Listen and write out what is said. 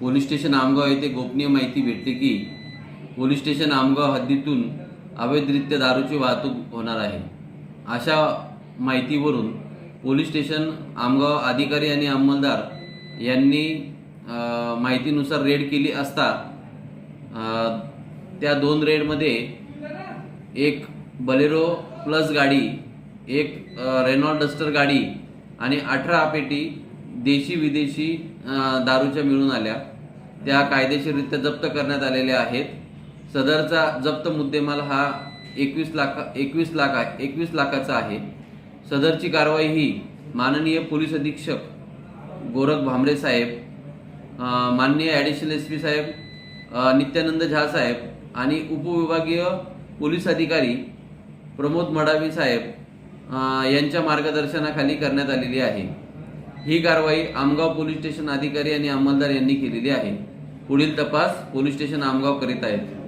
Police station Amgaon येथे गोपनीय माहिती भेटते की पोलीस स्टेशन आमगाव हद्दीतून अवैधरित्या दारूची वाहतूक होणार आहे. अशा माहितीवरून पोलीस स्टेशन आमगाव अधिकारी आणि अंमलदार यांनी माहितीनुसार रेड केली असता त्या दोन रेडमध्ये एक बलेरो प्लस गाडी एक रेनॉल्ड डस्टर गाडी आणि अठरा पेटी देशी विदेशी दारूच्या मिळून आल्या. त्या कायदेशीररित्या जप्त करण्यात आलेल्या आहेत. सदरचा जप्त मुद्देमाल हा एकवीस लाख एकवीस लाख आहे एकवीस लाखाचा आहे. सदरची कारवाई ही माननीय पोलीस अधीक्षक गोरख भांबरे साहेब माननीय ॲडिशनल एस पी साहेब नित्यानंद झा साहेब आणि उपविभागीय पोलीस अधिकारी प्रमोद मडावी साहेब यांच्या मार्गदर्शनाखाली करण्यात आलेली आहे. ही कारवाई आमगाव पोलीस स्टेशन अधिकारी आणि अंमलदार यांनी केलेली आहे. पुढील तपास पोलीस स्टेशन आमगाव करीत आहेत.